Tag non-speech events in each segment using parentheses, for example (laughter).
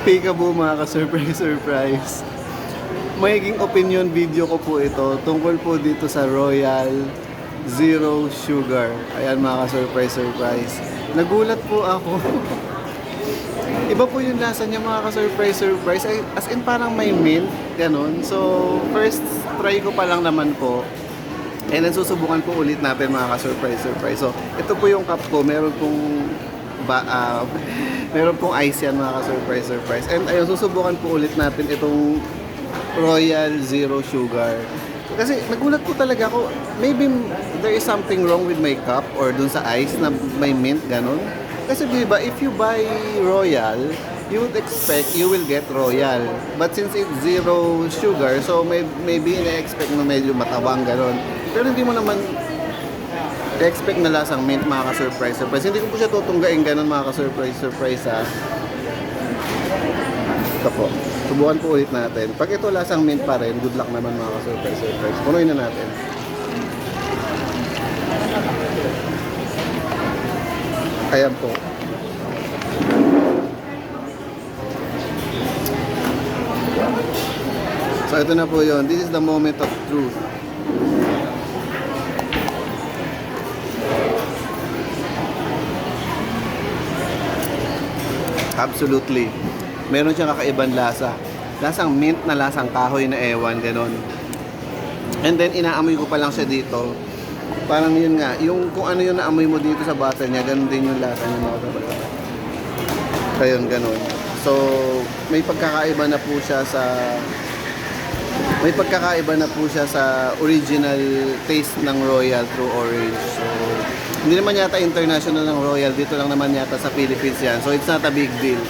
Peekaboo mga ka-surprise surprise. Magiging opinion video ko po ito tungkol po dito sa Royal Zero Sugar. Ayan mga ka-surprise surprise. Nagulat po ako. (laughs) Iba po yung lasa niya mga ka-surprise surprise. As in parang may mint, ganun. So, first try ko pa lang naman po. And then susubukan po ulit natin mga ka-surprise surprise. So, ito po yung cup ko. Meron pong ba, ah, (laughs) meron pong ice yan mga ka-surprise surprise. And ayun, susubukan po ulit natin itong Royal Zero Sugar. Kasi nagulat po talaga ako, maybe there is something wrong with my cup or dun sa ice na may mint, ganun. Kasi di ba, if you buy Royal, you would expect you will get Royal. But since it's zero sugar, so may, maybe ina-expect na medyo matabang ganun. Pero hindi mo naman expect na lasang mint mga ka-surprise surprise. Hindi ko po siya tutunggain ganun mga ka-surprise surprise ha. Ito po. Subukan po ulit natin. Pag ito lasang mint pa rin, good luck naman mga ka-surprise surprise. Punuin na natin. Ayan po. So ito na po yon. This is the moment of truth. Absolutely. Meron siyang kakaibang lasa. Lasang mint na lasang kahoy na ewan, ganun. And then, inaamoy ko pa lang siya dito. Parang yun nga, yung kung ano yung naamoy mo dito sa bottle niya, ganun din yung lasa niya mga kapatid. Ayun, ganun. So, may pagkakaiba na po siya sa may pagkakaiba na po siya sa original taste ng Royal True Orange. So, hindi naman yata international ng Royal, dito lang naman yata sa Philippines yan. So, it's not a big deal.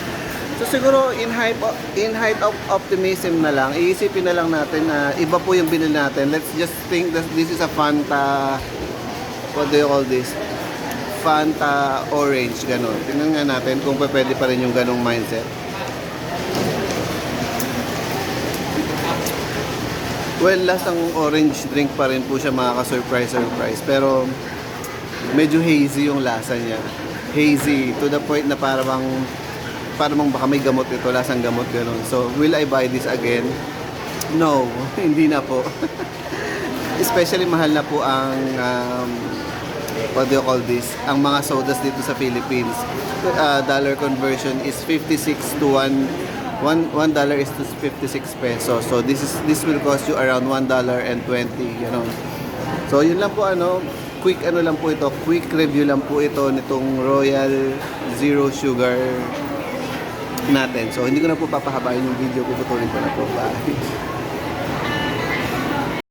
So, siguro in height, in height of optimism na lang, iisipin na lang natin na iba po yung binili natin. Let's just think that this is a Fanta, what do you call this? Fanta Orange, ganun. Tingnan nga natin kung pwede pa rin yung ganong mindset. Well, lasang orange drink pa rin po siya mga ka-surprise surprise. Pero medyo hazy yung lasa niya. Hazy to the point na parang parang baka may gamot ito, lasang gamot ganun. So, will I buy this again? No, (laughs) hindi na po. (laughs) Especially mahal na po ang um, what do you call this? Ang mga sodas dito sa Philippines. Uh, dollar conversion is 56 to 1 one one dollar is to 56 pesos. So this is this will cost you around one dollar and 20, you know. So yun lang po ano, quick ano lang po ito, quick review lang po ito nitong Royal Zero Sugar natin. So hindi ko na po papahabain yung video, puputulin ko na po. Bye.